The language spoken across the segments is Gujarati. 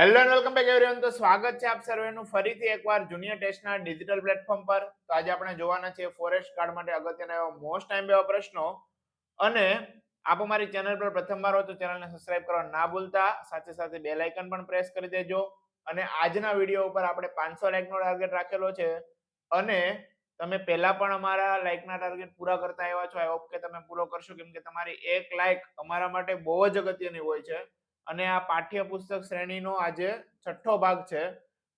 Hello and welcome back everyone તો સ્વાગત છે આપ સર્વેનું ફરીથી એકવાર જુનિયર ટેસ્ટના ડિજિટલ પ્લેટફોર્મ પર. તો આજે આપણે જોવાના છે ફોરેસ્ટ કાર્ડ માટે અગત્યના એવા મોસ્ટ ટાઈમ એવા પ્રશ્નો. અને આપ અમારી ચેનલ પર પ્રથમવાર હો તો ચેનલને સબસ્ક્રાઇબ કરવા ના ભૂલતા. સાથે સાથે બેલ આઇકન પણ પ્રેસ કરી દેજો. અને આજના વીડિયો ઉપર આપણે પાંચસો લાઇકનો ટાર્ગેટ રાખેલો છે. અને તમે પહેલા પણ અમારા લાઇકના ટાર્ગેટ પૂરા કરતા આવ્યા છો. આઈ હોપ કે તમે પૂરો કરશો, કેમ કે તમારી એક લાઇક અમારા માટે બહુ જ અગત્યની હોય છે. અને આ પાઠ્યપુસ્તક શ્રેણીનો આજે છઠ્ઠો ભાગ છે.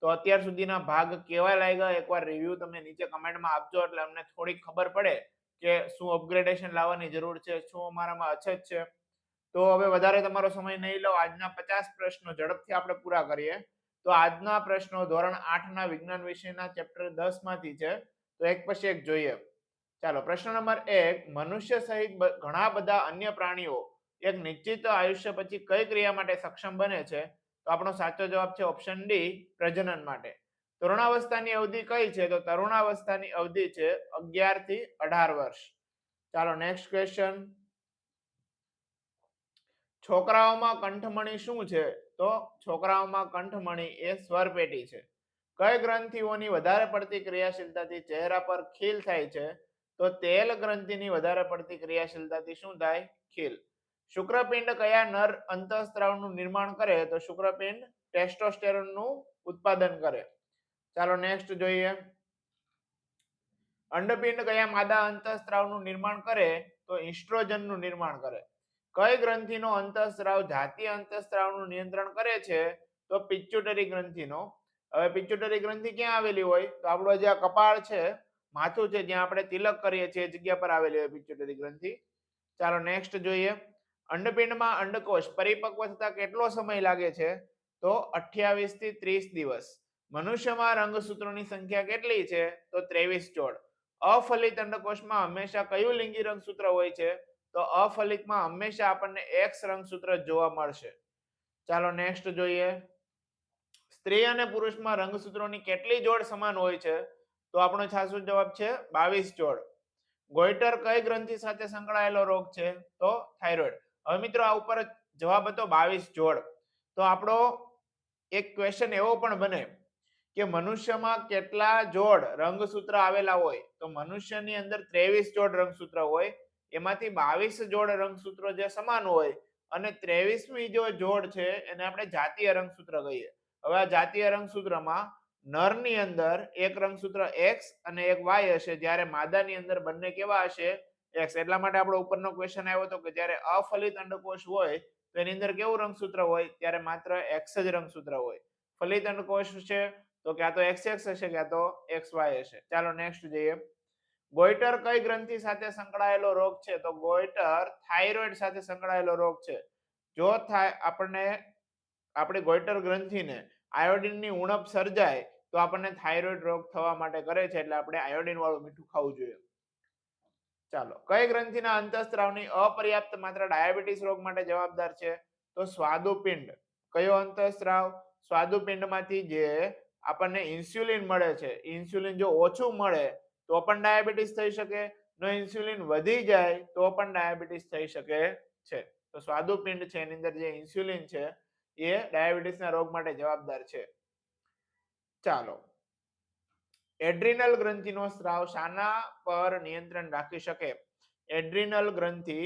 તો અત્યાર સુધીના ભાગ કેવા લાગ્યા? એકવાર રિવ્યુ તમે નીચે કમેન્ટમાં આપજો, એટલે અમને થોડીક ખબર પડે કે શું અપગ્રેડેશન લાવવાની જરૂર છે, શું અમારામાં અછત છે. તો હવે વધારે તમારો સમય નહીં લો, આજના પચાસ પ્રશ્નો ઝડપથી આપણે પૂરા કરીએ. તો આજના પ્રશ્નો ધોરણ આઠના વિજ્ઞાન વિષયના ચેપ્ટર દસમાંથી છે. તો એક પછી એક જોઈએ. ચાલો, પ્રશ્ન નંબર એક, મનુષ્ય સહિત ઘણા બધા અન્ય પ્રાણીઓ એક નિશ્ચિત આયુષ્ય પછી કઈ ક્રિયા માટે સક્ષમ બને છે, તો આપણો સાચો જવાબ છે ઓપ્શન ડી પ્રજનન માટે. તરુણાવસ્થાની અવધિ કઈ છે? તો તરુણાવસ્થાની અવધિ છે અગિયારથી અઢાર વર્ષ. ચાલો નેક્સ્ટ ક્વેશ્ચન છોકરાઓમાં કંઠમણી શું છે? તો છોકરાઓમાં કંઠમણી એ સ્વરપેટી છે. કઈ ગ્રંથિઓની વધારે પડતી ક્રિયાશીલતાથી ચહેરા પર ખીલ થાય છે? તો તેલ ગ્રંથિની વધારે પડતી ક્રિયાશીલતાથી શું થાય? ખીલ. શુક્રપિંડ કયા નર અંતઃસ્ત્રાવનું નિર્માણ કરે, તો શુક્રપિંડ ટેસ્ટોસ્ટેરોનનું ઉત્પાદન કરે. ચાલો નેક્સ્ટ જોઈએ. અંડપિંડ કયા માદા અંતઃસ્ત્રાવનું નિર્માણ કરે, તો ઇસ્ટ્રોજનનું નિર્માણ કરે. કઈ ગ્રંથિનો અંતઃસ્ત્રાવ જાતીય અંતઃસ્ત્રાવનું નિયંત્રણ કરે છે, તો પિચ્યુટરી ગ્રંથિનો. હવે પિચ્યુટરી ગ્રંથિ ક્યાં આવેલી હોય, તો આપણો જે આ કપાળ છે, માથું છે, જ્યાં આપણે તિલક કરીએ છીએ, એ જગ્યા પર આવેલી હોય પિચ્યુટરી ગ્રંથિ. ચાલો નેક્સ્ટ જોઈએ. અંડપિંડમાં અંડકોષ પરિપક્વ થતા કેટલો સમય લાગે છે? તો 28 થી ત્રીસ દિવસ. મનુષ્યમાં રંગસૂત્રોની સંખ્યા કેટલી છે? તો ત્રેવીસ જોડ. અફલિત અંડકોષમાં હંમેશા કયું લિંગી રંગસૂત્ર હોય છે? તો અફલિતમાં હંમેશા આપણને એક્સ રંગસૂત્ર જોવા મળશે. ચાલો નેક્સ્ટ જોઈએ. સ્ત્રી અને પુરુષમાં રંગસૂત્રોની કેટલી જોડ સમાન હોય છે? તો આપણો સાચો જવાબ છે બાવીસ જોડ. ગોઈટર કઈ ગ્રંથિ સાથે સંકળાયેલો રોગ છે? તો થાઇરોઇડ. હવે મિત્રો આ ઉપર જવાબ હતો બાવીસ જોડ. તો આપણો એક ક્વેશ્ચન એવો પણ બને કે મનુષ્યમાં કેટલા જોડ રંગસૂત્ર આવેલા હોય? તો મનુષ્યની અંદર ત્રેવીસ જોડ રંગસૂત્ર હોય, એમાંથી બાવીસ જોડ રંગસૂત્રો જે સમાન હોય અને ત્રેવીસમી જો જોડ છે એને આપણે જાતીય રંગસૂત્ર કહીએ. હવે આ જાતીય રંગસૂત્રમાં નરની અંદર એક રંગસૂત્ર એક્સ અને એક વાય હશે. જ્યારે માદાની અંદર બંને કેવા હશે? એક્સ એટલા માટે આપણો ઉપરનો ક્વેશ્ચન આવ્યો હતો કે જ્યારે અફલિત અંડકોશ હોય, તો એની અંદર કેવું રંગસૂત્ર હોય? ત્યારે માત્ર એક્સ જ રંગસૂત્ર હોય. ફલિત અંડકોશ છે, તો ક્યાં તો એક્સ એક્સ હશે ક્યાં તો એક્સ વાય હશે. ચાલો નેક્સ્ટ જઈએ. ગોઈટર કઈ ગ્રંથિ સાથે સંકળાયેલો રોગ છે? તો ગોઈટર થાઇરોઇડ સાથે સંકળાયેલો રોગ છે. જો થાય, આપણને, આપણી ગોઈટર ગ્રંથિને આયોડિનની ઉણપ સર્જાય, તો આપણને થાઇરોઇડ રોગ થવા માટે કરે છે, એટલે આપણે આયોડિન વાળું મીઠું ખાવું જોઈએ. ચાલો, કઈ ગ્રંથિના અંતઃસ્ત્રાવની અપર્યાપ્ત માત્રા ડાયાબિટીસ રોગ માટે જવાબદાર છે? તો સ્વાદુપિંડ. કયો અંતઃસ્ત્રાવ? સ્વાદુપિંડમાંથી જે આપણને ઇન્સ્યુલિન મળે છે, ઇન્સ્યુલિન જો ઓછું મળે, તો પણ ડાયાબિટીસ થઈ શકે. નો ઇન્સ્યુલિન વધી જાય, તો પણ ડાયાબિટીસ થઈ શકે છે. તો સ્વાદુપિંડ છે, એની અંદર જે ઇન્સ્યુલિન છે, એ ડાયાબિટીસના રોગ માટે જવાબદાર છે. ચાલો એડ્રિનલ ગ્રંથિનો સ્ત્રાવ શાના પર નિયંત્રણ રાખી શકે? એડ્રિનલ ગ્રંથિ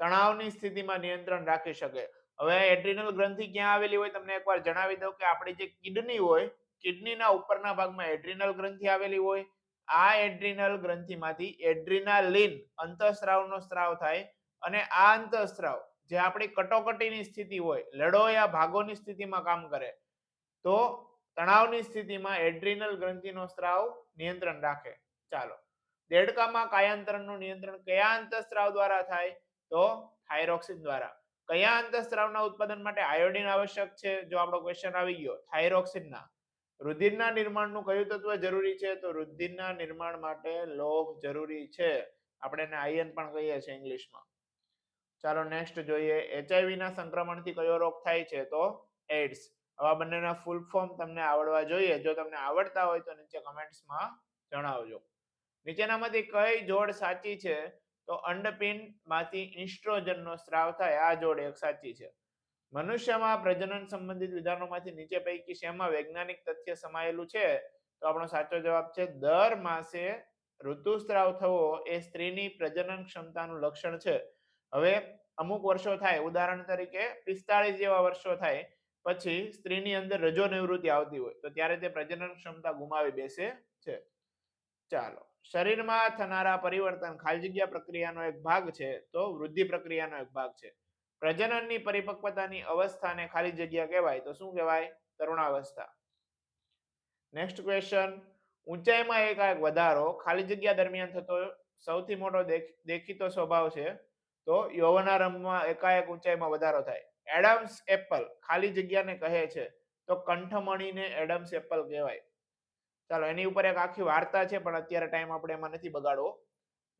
તણાવની સ્થિતિમાં નિયંત્રણ રાખી શકે. હવે એડ્રિનલ ગ્રંથિ ક્યાં આવેલી હોય તમને એકવાર જણાવી દઉં કે આપણી જે કિડની હોય, કિડનીના ઉપરના ભાગમાં એડ્રિનલ ગ્રંથિ આવેલી હોય. આ એડ્રિનલ ગ્રંથિમાંથી એડ્રિનાલિન અંતઃસ્ત્રાવનો સ્ત્રાવ થાય અને આ અંતઃસ્ત્રાવ જે આપણી કટોકટીની સ્થિતિ હોય લડો યા ભાગોની સ્થિતિમાં કામ કરે. તો તણાવની સ્થિતિમાં એડ્રિનલ ગ્રંથિનો સ્ત્રાવ નિયંત્રણ રાખે. ચાલો. દેડકામાં કાયાંતરણનું નિયંત્રણ કયા અંતઃસ્ત્રાવ દ્વારા થાય? તો થાઇરોક્સિન દ્વારા. કયા અંતઃસ્ત્રાવના ઉત્પાદન માટે આયોડિન આવશ્યક છે? જો આપણો ક્વેશ્ચન આવી ગયો, થાઇરોક્સિનના. રુધિરના નિર્માણનું કયું તત્વ જરૂરી છે? તો રુધિરના નિર્માણ માટે લોહ જરૂરી છે. આપણે એને આયન પણ કહીએ છીએ ઇંગ્લિશમાં. ચાલો નેક્સ્ટ જોઈએ. એચઆઈવી ના સંક્રમણથી કયો રોગ થાય છે? તો એડ્સ આવા બંનેના ફૂલ ફોર્મ તમને આવડવા જોઈએ. જો તમને આવડતા હોય તો નીચે કમેન્ટ્સમાં જણાવજો. નીચેનામાંથી કઈ જોડ સાચી છે? તો અંડપિંડમાંથી ઇન્સ્ટ્રોજનનો સ્ત્રાવ થાય, આ જોડ એક સાચી છે. મનુષ્યમાં પ્રજનન સંબંધિત વિધાનોમાંથી નીચે પૈકી શેમાં વૈજ્ઞાનિક તથ્ય સમાયેલું છે? તો આપણો સાચો જવાબ છે, દર માસે ઋતુસ્ત્રાવ થવો એ સ્ત્રીની પ્રજનન ક્ષમતાનું લક્ષણ છે. હવે અમુક વર્ષો થાય. ઉદાહરણ તરીકે પિસ્તાળીસ જેવા વર્ષો થાય. પછી સ્ત્રીની અંદર રજો નિવૃત્તિ આવતી હોય, તો ત્યારે તે પ્રજનન ક્ષમતા ગુમાવી બેસે છે. ચાલો, શરીરમાં થનારા પરિવર્તન ખાલી જગ્યા પ્રક્રિયાનો એક ભાગ છે, તો વૃદ્ધિ પ્રક્રિયાનો એક ભાગ છે. પ્રજનનની પરિપક્વતાની અવસ્થાને ખાલી જગ્યા કહેવાય, તો શું કહેવાય? તરુણાવસ્થા. નેક્સ્ટ ક્વેશ્ચન ઊંચાઈમાં એકાએક વધારો ખાલી જગ્યા દરમિયાન થતો સૌથી મોટો દેખ- દેખીતો સ્વભાવ છે, તો યૌવનારંભમાં એકાએક ઊંચાઈમાં વધારો થાય. એડમ્સ એપલ ખાલી જગ્યાને કહે છે, તો કંઠમણીને એડમ્સ એપલ કહેવાય. ચાલો, એની ઉપર એક આખી વાર્તા છે, પણ અત્યારે ટાઈમ આપણે એમાં નથી બગાડવો.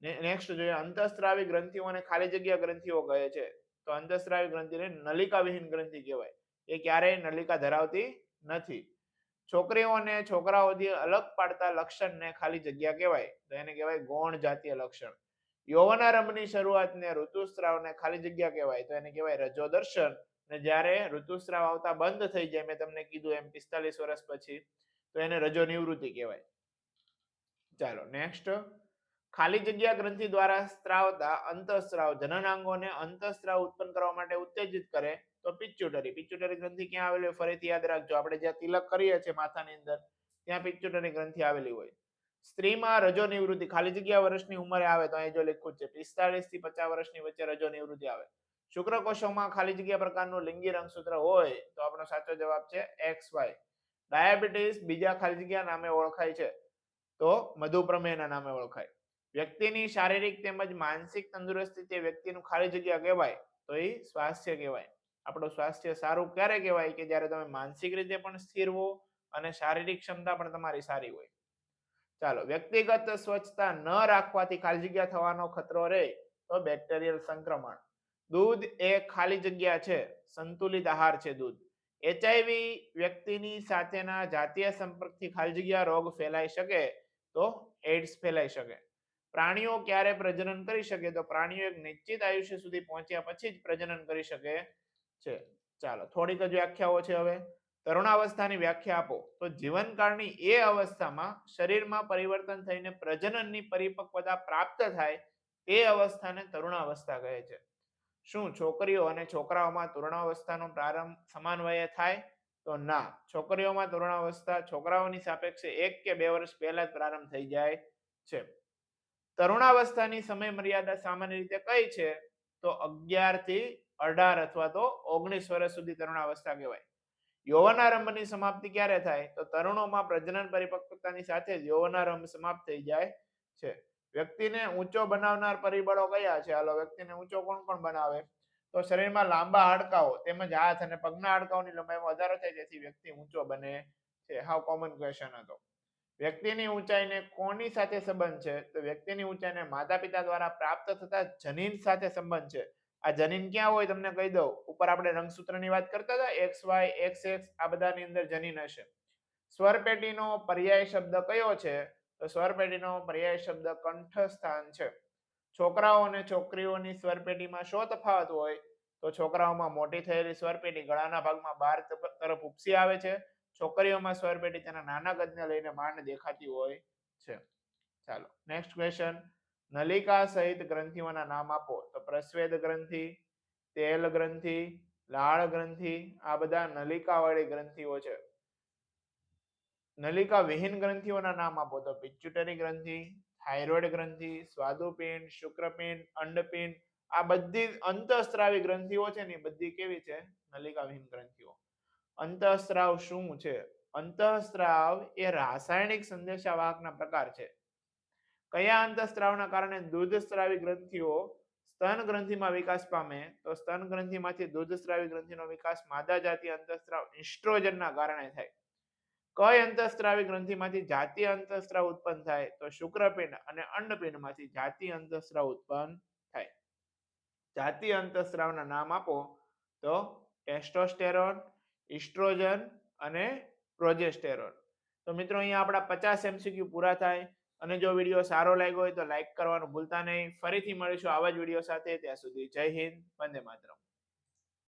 નેક્સ્ટ જોઈએ, અંતઃસ્ત્રાવી ગ્રંથિઓને ખાલી જગ્યા ગ્રંથિઓ કહે છે. તો અંતઃસ્ત્રાવી ગ્રંથિને નલિકાવિહીન ગ્રંથિ કહેવાય. એ ક્યારેય નલિકા ધરાવતી નથી. છોકરીઓને છોકરાઓથી અલગ પાડતા લક્ષણને ખાલી જગ્યા કહેવાય. તો એને કહેવાય ગૌણ જાતીય લક્ષણ. યૌવનારંભની શરૂઆતને ઋતુસ્રાવને ખાલી જગ્યા કહેવાય, તો એને કહેવાય રજો દર્શન અને જ્યારે ઋતુસ્રાવ આવતા બંધ થઈ જાય, મેં તમને કીધું એમ પિસ્તાલીસ વર્ષ પછી, તો એને રજો નિવૃત્તિ કહેવાય. ચાલો, નેક્સ્ટ. ખાલી જગ્યા ગ્રંથિ દ્વારા સ્ત્રાવતા અંતઃસ્ત્રાવ, જનનાંગોને અંતઃસ્ત્રાવ ઉત્પન્ન કરવા માટે ઉત્તેજિત કરે, તો પિચ્યુટરી. પિચ્યુટરી ગ્રંથિ ક્યાં આવેલી હોય? ફરીથી યાદ રાખજો. આપણે જ્યાં તિલક કરીએ છીએ માથાની અંદર, ત્યાં પિચ્યુટરી ગ્રંથિ આવેલી હોય. સ્ત્રીમાં રજો નિવૃત્તિ, ખાલી જગ્યા વર્ષની ઉંમરે આવે તો અહીં જો લખ્યું છે, પિસ્તાળીસથી પચાસ વર્ષની વચ્ચે રજો નિવૃત્તિ આવે. શુક્રકોષોમાં ખાલી જગ્યા પ્રકારનું લિંગી રંગસૂત્ર હોય તો આપણો સાચો જવાબ છે એક્સ વાય. ડાયાબિટીસ બીજા ખાલી જગ્યા નામે ઓળખાય છે તો મધુપ્રમેહના નામે ઓળખાય. વ્યક્તિની શારીરિક તેમજ માનસિક તંદુરસ્તી તે વ્યક્તિનું ખાલી જગ્યા કહેવાય તો એ સ્વાસ્થ્ય કહેવાય. આપણું સ્વાસ્થ્ય સારું ક્યારે કહેવાય કે જ્યારે તમે માનસિક રીતે પણ સ્થિર હો અને શારીરિક ક્ષમતા પણ તમારી સારી હોય? ચાલો, વ્યક્તિગત સ્વચ્છતા ન રાખવાથી ખાલી જગ્યા થવાનો ખતરો રહે તો બેક્ટેરિયલ સંક્રમણ. દૂધ એ ખાલી જગ્યા છે, સંતુલિત આહાર છે દૂધ. એચઆઈવી વ્યક્તિની સાથેના જાતીય સંપર્કથી ખાલી જગ્યા રોગ ફેલાઈ શકે તો એડ્સ ફેલાઈ શકે. પ્રાણીઓ ક્યારે પ્રજનન કરી શકે તો પ્રાણીઓ એક નિશ્ચિત આયુષ્ય સુધી પહોંચ્યા પછી જ પ્રજનન કરી શકે છે. ચાલો, થોડીક જ વ્યાખ્યાઓ છે હવે. તરુણાવસ્થાની વ્યાખ્યા આપો. તો જીવનકાળની એ અવસ્થામાં શરીરમાં પરિવર્તન થઈને પ્રજનનની પરિપક્વતા પ્રાપ્ત થાય તે અવસ્થાને તરુણાવસ્થા કહે છે. શું છોકરીઓ અને છોકરાઓમાં તરુણાવસ્થાનો પ્રારંભ સમાન વયે થાય? તો ના. છોકરીઓમાં તરુણાવસ્થા છોકરાઓની સાપેક્ષે એક કે બે વર્ષ પહેલા જ પ્રારંભ થઈ જાય છે. તરુણાવસ્થાની સમય મર્યાદા સામાન્ય રીતે કઈ છે? તો અગિયારથી અઢાર અથવા તો ઓગણીસ વર્ષ સુધી તરુણાવસ્થા કહેવાય. યૌવનારંભની સમાપ્તિ ક્યારે થાય? તો તરુણોમાં પ્રજનન પરિપક્વતાની સાથે જ યૌવનારંભ સમાપ્ત થઈ જાય છે. વ્યક્તિને ઊંચો બનાવનાર પરિબળો કયા છે? હાલો, વ્યક્તિને ઊંચો કોણ કોણ બનાવે? તો શરીરમાં લાંબા હાડકાઓ તેમજ હાથ અને પગના હાડકાઓની લંબાઈમાં વધારો થાય જેથી વ્યક્તિ ઊંચો બને છે. હાવ કોમન ક્વેશ્ચન હતો. વ્યક્તિની ઊંચાઈને કોની સાથે સંબંધ છે? તો વ્યક્તિની ઊંચાઈને માતા પિતા દ્વારા પ્રાપ્ત થતા જનીન સાથે સંબંધ છે. આ જનીન ક્યાં હોય તમને કહી દઉં. ઉપર આપણે રંગસૂત્રની વાત કરતા હતા. એક્સ વાય, એક્સ એક્સ, આ બધાની અંદર જનીન હશે. સ્વરપેટીનો પર્યાય શબ્દ કયો છે? તો સ્વરપેટીનો પર્યાય શબ્દ કંઠસ્થાન છે. છોકરાઓ અને છોકરીઓની સ્વરપેટીમાં શો તફાવત હોય? તો છોકરાઓમાં મોટી થયેલી સ્વરપેટી ગળાના ભાગમાં બહાર તરફ ઉપસી આવે છે. છોકરીઓમાં સ્વરપેટી તેના નાના કદને લઈને માંડ દેખાતી હોય છે. ચાલો નેક્સ્ટ ક્વેશ્ચન નલિકા સહિત ગ્રંથિઓના નામ આપો. તો પ્રસ્વેદ ગ્રંથિ, તેલ ગ્રંથિ, લાળ ગ્રંથિ, આ બધા નલિકા વાળી ગ્રંથિઓ છે. નલિકા વિહીન ગ્રંથિઓના નામ આપો. તો પિચ્યુટરી ગ્રંથિ, થાઇરોઇડ ગ્રંથિ, સ્વાદુપિંડ, શુક્રપિંડ, અંડપિંડ, આ બધી અંતઃસ્ત્રાવી ગ્રંથિઓ છે ને બધી કેવી છે? નલિકા વિહીન ગ્રંથિઓ. અંતઃસ્ત્રાવ શું છે? અંતઃસ્ત્રાવ એ રાસાયણિક સંદેશાવાહકના પ્રકાર છે. કયા અંતઃસ્ત્રાવના કારણે દૂધસ્ત્રાવી ગ્રંથિઓ સ્તન ગ્રંથિમાં વિકાસ પામે? તો સ્તન ગ્રંથિમાંથી દૂધસ્ત્રાવી ગ્રંથિનો વિકાસ માદા જાતીય અંતઃસ્ત્રાવ ઇસ્ટ્રોજનના કારણે થાય. કઈ અંતઃસ્ત્રાવી ગ્રંથિમાંથી જાતીય અંતઃસ્ત્રાવ ઉત્પન્ન થાય? તો શુક્રપિંડ અને અંડપિંડમાંથી જાતીય અંતઃસ્ત્રાવ ઉત્પન્ન થાય. જાતીય અંતઃસ્ત્રાવના નામ આપો. તો ટેસ્ટોસ્ટેરોન, ઇસ્ટ્રોજન અને પ્રોજેસ્ટેરોન. તો મિત્રો અહીંયા આપણા પચાસ એમસીક્યુ પૂરા થાય. અને જો વીડિયો સારો લાગ્યો હોય તો લાઈક કરવાનું ભૂલતા નહીં. ફરીથી મળીશું આવા જ વીડિયો સાથે. ત્યાં સુધી જય હિન્દ, વંદે માતરમ.